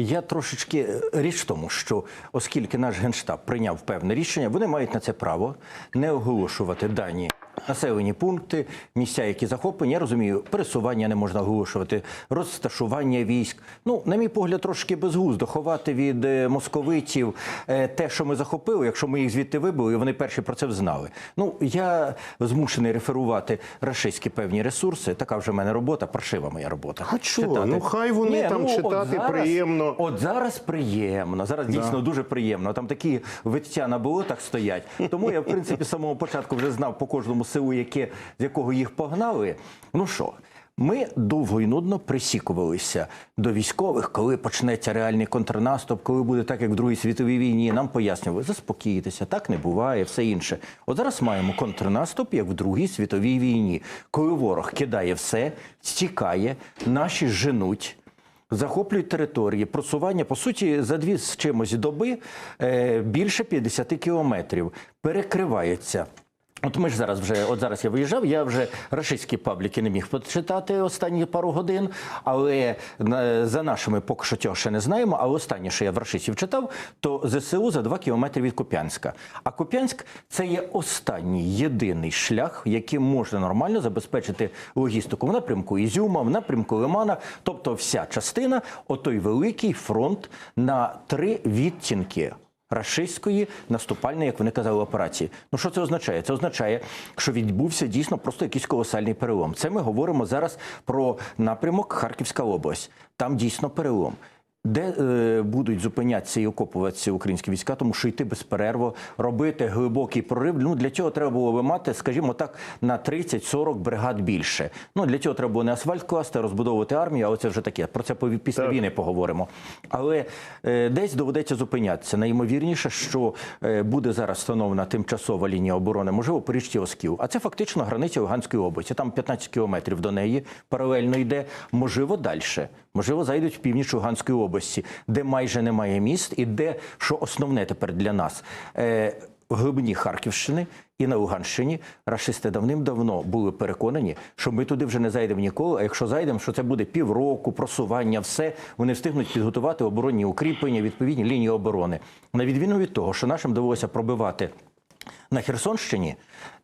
Я трошечки е, річ в тому, що оскільки наш генштаб прийняв певне рішення, вони мають на це право не оголошувати дані. Населені пункти, місця, які захоплені, я розумію, пересування не можна оголошувати, розташування військ. Ну, на мій погляд, трошки безглуздо ховати від е, московитів е, те, що ми захопили, якщо ми їх звідти вибили, і вони перші про це взнали. Ну, я змушений реферувати рашистські певні ресурси. Така вже в мене робота, паршива моя робота. А чого? Ну, хай вони там от читати приємно. От зараз приємно. Зараз дійсно дуже приємно. Там такі виття на болотах стоять. Тому я, в принципі, з самого початку вже знав по кожному селу, яке, з якого їх погнали. Ну що? Ми довго і нудно присікувалися до військових, коли почнеться реальний контрнаступ, коли буде так, як в Другій світовій війні. Нам пояснювали, заспокійтеся, так не буває, все інше. От зараз маємо контрнаступ, як в Другій світовій війні, коли ворог кидає все, стікає, наші женуть. Захоплюють території, просування по суті за дві з чимось доби е, більше 50 кілометрів перекривається. От ми ж зараз вже, от зараз я виїжджав, я вже рашистські пабліки не міг почитати останні пару годин, але за нашими поки що цього ще не знаємо. Але останнє, що я в рашистів читав, то ЗСУ за 2 кілометри від Куп'янська. А Куп'янськ це є останній єдиний шлях, яким можна нормально забезпечити логістику в напрямку Ізюма, в напрямку Лимана, тобто вся частина, отой великий фронт на три відтінки рашистської наступальної, як вони казали, операції. Ну що це означає? Це означає, що відбувся дійсно просто якийсь колосальний перелом. Це ми говоримо зараз про напрямок Харківська область. Там дійсно перелом. Де е, будуть зупинятися і окопуватися українські війська, тому що йти безперервно, робити глибокий прорив. Ну для цього треба було би мати, скажімо так, на 30-40 бригад більше. Ну для цього треба було не асфальт класти, розбудовувати армію, але це вже таке. Про це після Так. війни поговоримо. Але е, десь доведеться зупинятися. Найімовірніше, що е, буде зараз встановлена тимчасова лінія оборони, можливо, по річці Оскіл. А це фактично границя Луганської області. Там 15 кілометрів до неї паралельно йде. Можливо, далі. Можливо, зайдуть в північ Луганської області, де майже немає міст, і де що основне тепер для нас. Е, в глибині Харківщини і на Луганщині рашисти давним-давно були переконані, що ми туди вже не зайдемо ніколи. А якщо зайдемо, що це буде півроку, просування, все вони встигнуть підготувати оборонні укріплення, відповідні лінії оборони. На відміну від того, що нашим довелося пробивати. На Херсонщині,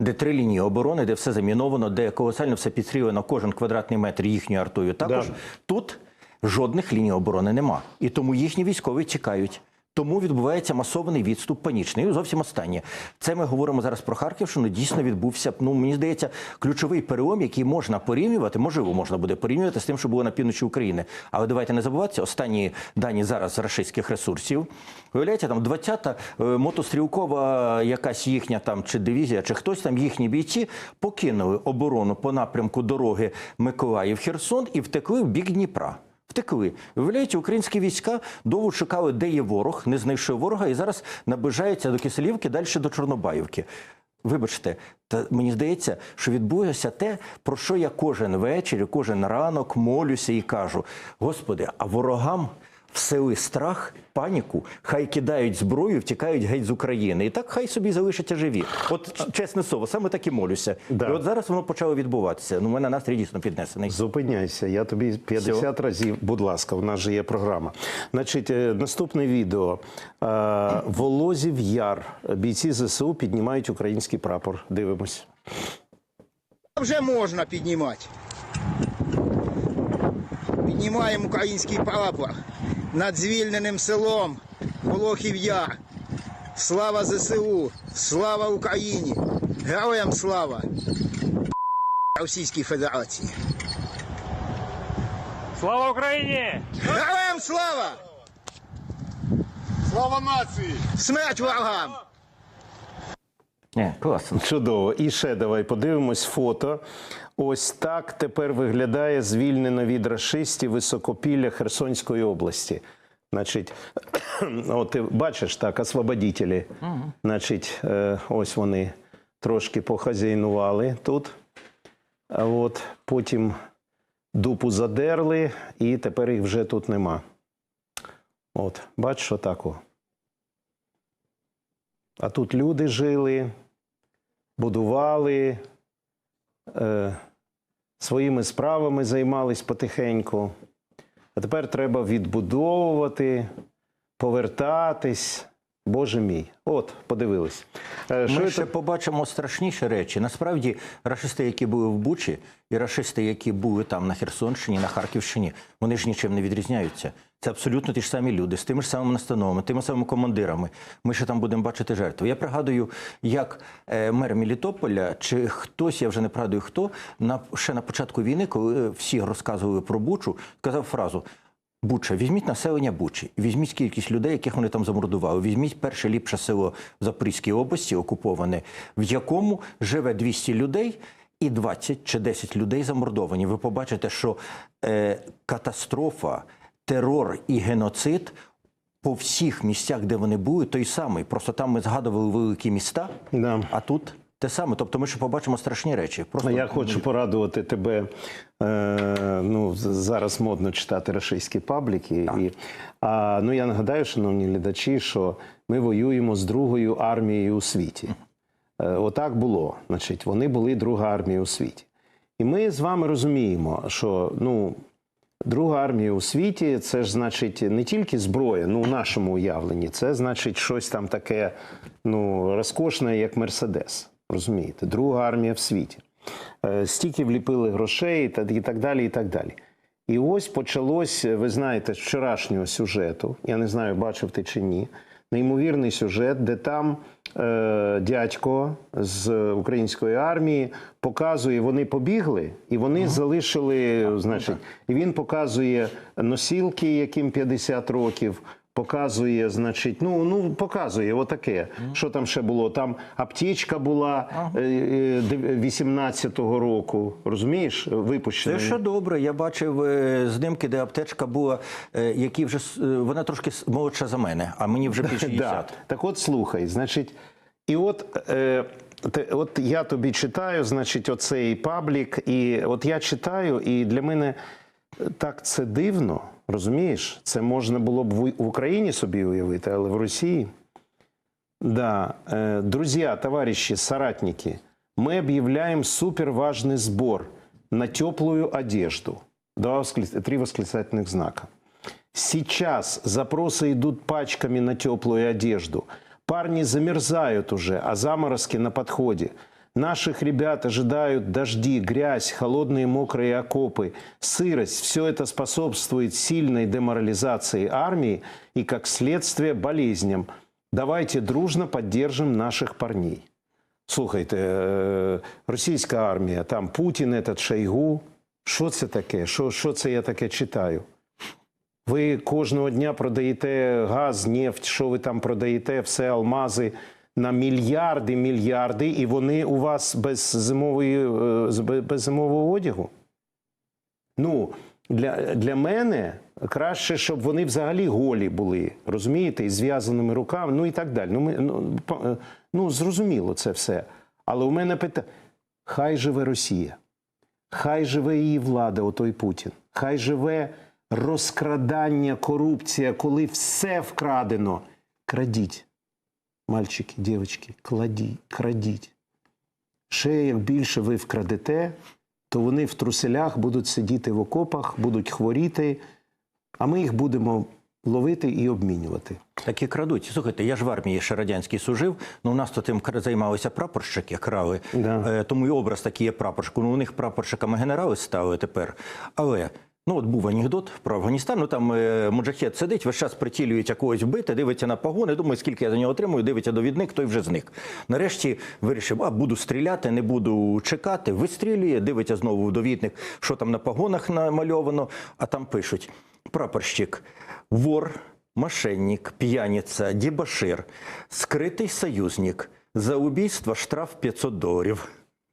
де три лінії оборони, де все заміновано, де колосально все підстрілено, кожен квадратний метр їхньою артою. Також Да. тут жодних ліній оборони нема. І тому їхні військові тікають. Тому відбувається масований відступ панічний. І зовсім останнє. Це ми говоримо зараз про Харківщину. Дійсно відбувся. Ну мені здається, ключовий перелом, який можна порівнювати, можливо, можна буде порівнювати з тим, що було на півночі України. Але давайте не забуватися, останні дані зараз з рашистських ресурсів. Виявляється, там 20-та е, мотострілкова якась їхня там чи дивізія, чи хтось там їхні бійці покинули оборону по напрямку дороги Миколаїв-Херсон і втекли в бік Дніпра. Втекли. Виявляється, українські війська довго чекали, де є ворог, не знайшли ворога, і зараз наближаються до Киселівки, далі до Чорнобаївки. Вибачте, та мені здається, що відбулося те, про що я кожен вечір, кожен ранок молюся і кажу: Господи, а ворогам всели страх, паніку, хай кидають зброю, втікають геть з України. І так хай собі залишаться живі. От чесне слово, саме так і молюся. Да. І от зараз воно почало відбуватися. Ну, у мене настрій дійсно піднесений. Зупиняйся, я тобі 50 Всьо. разів, будь ласка, в нас же є програма. Значить, е, наступне відео. Волозів Яр. Бійці ЗСУ піднімають український прапор. Дивимось. Вже можна піднімати. Піднімаємо український прапор над звільненим селом Волохів Яр. Слава ЗСУ! Слава Україні! Героям слава! Російській Федерації! Слава Україні! Героям слава! Слава нації! Смерть ворогам! Не, класно. Чудово. І ще давай подивимось фото. Ось так тепер виглядає звільнено від рашистів високопілля Херсонської області. Значить, от ти бачиш так, освободітелі. Значить, е, ось вони трошки похазяйнували тут. А от потім дупу задерли, і тепер їх вже тут нема. От, бачиш, отако. А тут люди жили, будували, е, своїми справами займались потихеньку. А тепер треба відбудовувати, повертатись. Боже мій. От, подивились. Е, Ми це- ще побачимо страшніші речі. Насправді, рашисти, які були в Бучі, і рашисти, які були там на Херсонщині, на Харківщині, вони ж нічим не відрізняються. Це абсолютно ті ж самі люди, з тими ж самими настановами, тими самими командирами. Ми ще там будемо бачити жертви. Я пригадую, як е, мер Мелітополя, чи хтось, я вже не пригадую хто, на ще на початку війни, коли всі розказували про Бучу, сказав фразу. Буча, візьміть населення Бучі, візьміть кількість людей, яких вони там замордували. Візьміть перше ліпше село в Запорізькій області, окуповане, в якому живе 200 людей. І 20 чи 10 людей замордовані. Ви побачите, що е, катастрофа, терор і геноцид по всіх місцях, де вони були, той самий. Просто там ми згадували великі міста, Да. а тут те саме. Тобто ми ще побачимо страшні речі. Просто Я хочу порадувати тебе. Е, ну, зараз модно читати російські пабліки. І, а, ну, я нагадаю, шановні глядачі, що ми воюємо з другою армією у світі. Е, отак було. Значить, вони були друга армія у світі. І ми з вами розуміємо, що ну, друга армія у світі це ж значить не тільки зброя, ну у нашому уявленні, це значить щось там таке ну, розкошне, як Мерседес. Розумієте, друга армія в світі. Е, Стільки вліпили грошей і так далі. І так далі. І ось почалось, ви знаєте, з вчорашнього сюжету. Я не знаю, бачив ти чи ні. Неймовірний сюжет, де там е, дядько з української армії показує, вони побігли, і вони залишили, значить, і він показує носілки, яким 50 років. Показує, значить, ну ну показує отаке. Що там ще було? Там аптечка була е, е, 18-го року. Розумієш, випущена. Це ще добре. Я бачив е, знімки, де аптечка була, е, які вже е, вона трошки молодша за мене, а мені вже більше 60. Да. Так от слухай, значить, і от, е, те, от я тобі читаю, значить, оцей паблік, і от я читаю, і для мене так це дивно, розумієш? Це можна було б в в Україні собі уявити, але в Росії. Да. Э, Друзья, товарищи, соратники, мы объявляем суперважный сбор на теплую одежду. Два воскле- Три восклицательных знака. Сейчас запросы идут пачками на теплую одежду. Парни замерзают уже, а заморозки на подходе. Наших ребят ожидают дожди, грязь, холодные мокрые окопы, сырость. Все это способствует сильной деморализации армии и, как следствие, болезням. Давайте дружно поддержим наших парней. Слухайте, е, російська армія, там Путін, этот Шойгу. Що це таке? Що, що це я таке читаю? Ви кожного дня продаєте газ, нефть, що ви там продаєте, все алмази На мільярди, мільярди, і вони у вас без зимової е, без зимового одягу. Ну, для, для мене краще, щоб вони взагалі голі були, розумієте, і зв'язаними руками, ну і так далі. Ну, ми, ну, е, ну зрозуміло це все. Але у мене питання: хай живе Росія, хай живе її влада, отой Путін, хай живе розкрадання, корупція, коли все вкрадено. Крадіть, мальчики, дівчатки, кладіть, крадіть. Ще як більше ви вкрадете, то вони в труселях будуть сидіти в окопах, будуть хворіти, а ми їх будемо ловити і обмінювати. Так і крадуть. Слухайте, я ж в армії ще радянській служив. Ну у нас то тим займалися прапорщики, крали. Да. Е, тому і образ такий є прапорщику. Ну у них прапорщиками генерали стали тепер. Але. Ну, от був анекдот про Афганістан. Ну там е, муджахет сидить, весь час прицілюють якогось вбити, дивиться на погони, думає, скільки я за нього отримую, дивиться довідник, той вже зник. Нарешті вирішив, а буду стріляти, не буду чекати. Вистрілює, дивиться знову довідник, що там на погонах намальовано, а там пишуть: прапорщик, вор, мошенник, п'яниця, дебошир, скритий союзник. За убійство штраф 500 доларів.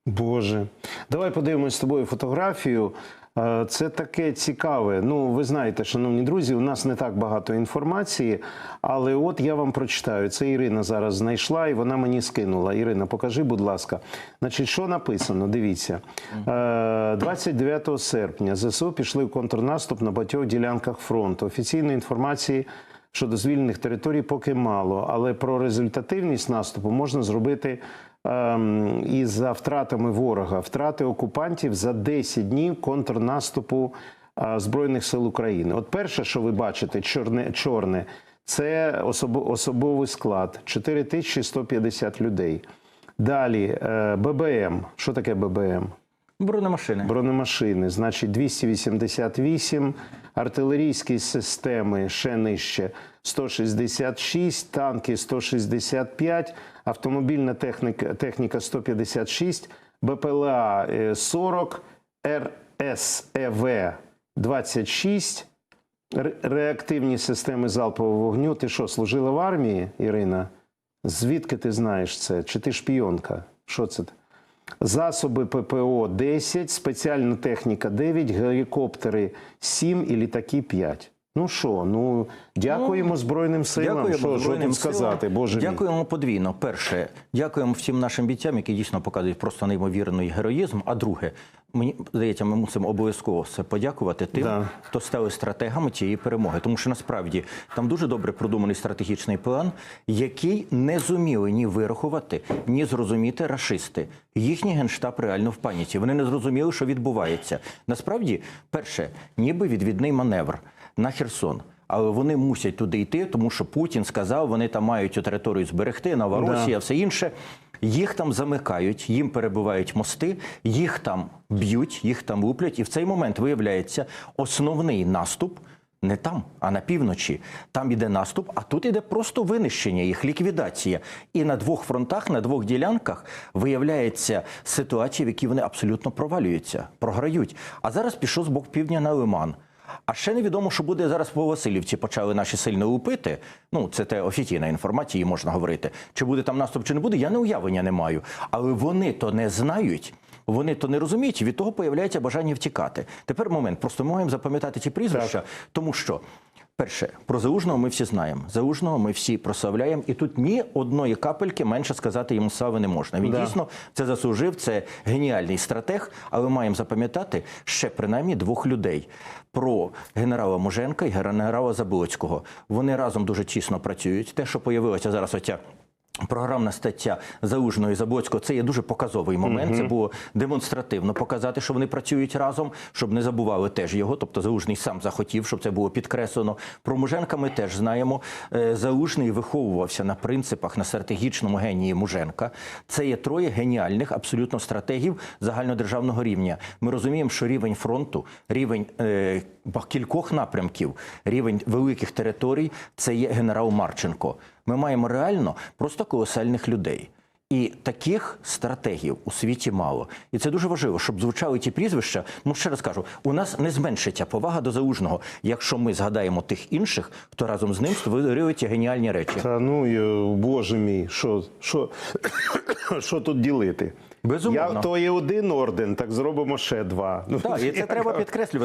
Боже, давай подивимось з тобою фотографію. Е, Це таке цікаве. Ну, ви знаєте, шановні друзі, у нас не так багато інформації, але от я вам прочитаю. Це Ірина зараз знайшла і вона мені скинула. Ірина, покажи, будь ласка. Значить, що написано? Дивіться. Е, 29 серпня ЗСУ пішли в контрнаступ на багатьох ділянках фронту. Офіційної інформації щодо звільнених територій поки мало, але про результативність наступу можна зробити і за втратами ворога. Втрати окупантів за 10 днів контрнаступу Збройних сил України. От перше, що ви бачите, чорне, чорне це особо, особовий склад 4150 людей. Далі е, ББМ. Що таке ББМ? Бронемашини. Бронемашини, значить 288, артилерійські системи ще нижче 166, танки 165, автомобільна техніка, техніка 156, БПЛА е, 40, РСЕВ 26, реактивні системи залпового вогню. Ти що, служила в армії, Ірина? Звідки ти знаєш це? Чи ти шпіонка? Що це? Засоби ППО 10, спеціальна техніка 9, гелікоптери 7 і літаки 5. Ну що, ну дякуємо Збройним силам. що, що Збройним тут сказати. Боже мій. Дякуємо подвійно. Перше, дякуємо всім нашим бійцям, які дійсно показують просто неймовірний героїзм. А друге, мені здається, ми мусимо обов'язково це подякувати тим, Да. хто стали стратегами цієї перемоги. Тому що насправді там дуже добре продуманий стратегічний план, який не зуміли ні вирахувати, ні зрозуміти рашисти. Їхній генштаб реально в паніці. Вони не зрозуміли, що відбувається. Насправді, перше, ніби відвідний маневр на Херсон. Але вони мусять туди йти, тому що Путін сказав, вони там мають цю територію зберегти, Новоросія, все інше. Їх там замикають, їм перебивають мости, їх там б'ють, їх там луплять. І в цей момент виявляється основний наступ не там, а на півночі. Там іде наступ, а тут іде просто винищення їх, ліквідація. І на двох фронтах, на двох ділянках виявляється ситуація, в якій вони абсолютно провалюються, програють. А зараз пішов з боку півдня на Лиман. А ще невідомо, що буде зараз по Васильівці. Почали наші сильно лупити. Ну, це те офіційна інформація, її можна говорити. Чи буде там наступ, чи не буде, я не уявлення не маю. Але вони то не знають. Вони то не розуміють, від того появляється бажання втікати. Тепер момент. Просто ми маємо запам'ятати ці прізвища, тому що. Перше, про Залужного ми всі знаємо. Заужного ми всі прославляємо, і тут ні одної капельки менше сказати йому слави не можна. Він Да. дійсно це заслужив, це геніальний стратег. Але маємо запам'ятати ще принаймні двох людей: про генерала Муженка і генерала Заболоцького. Вони разом дуже тісно працюють. Те, що появилося зараз, оця. Програмна стаття Залужного і Заблоцького це є дуже показовий момент. Це було демонстративно показати, що вони працюють разом, щоб не забували теж його. Тобто Залужний сам захотів, щоб це було підкреслено. Про Муженка ми теж знаємо. Е, Залужний виховувався на принципах на стратегічному генії Муженка. Це є троє геніальних абсолютно стратегів загальнодержавного рівня. Ми розуміємо, що рівень фронту, рівень е, кількох напрямків, рівень великих територій це є генерал Марченко. Ми маємо реально просто колосальних людей. І таких стратегів у світі мало. І це дуже важливо, щоб звучали ті прізвища. Ну, ще раз кажу, у нас не зменшиться повага до залужного, якщо ми згадаємо тих інших, хто разом з ним створили ті геніальні речі. Та ну, е, Боже мій, що, що, що тут ділити? Безумовно. Я, то є один орден, так зробимо ще два. Ну, Так, і це треба підкреслювати.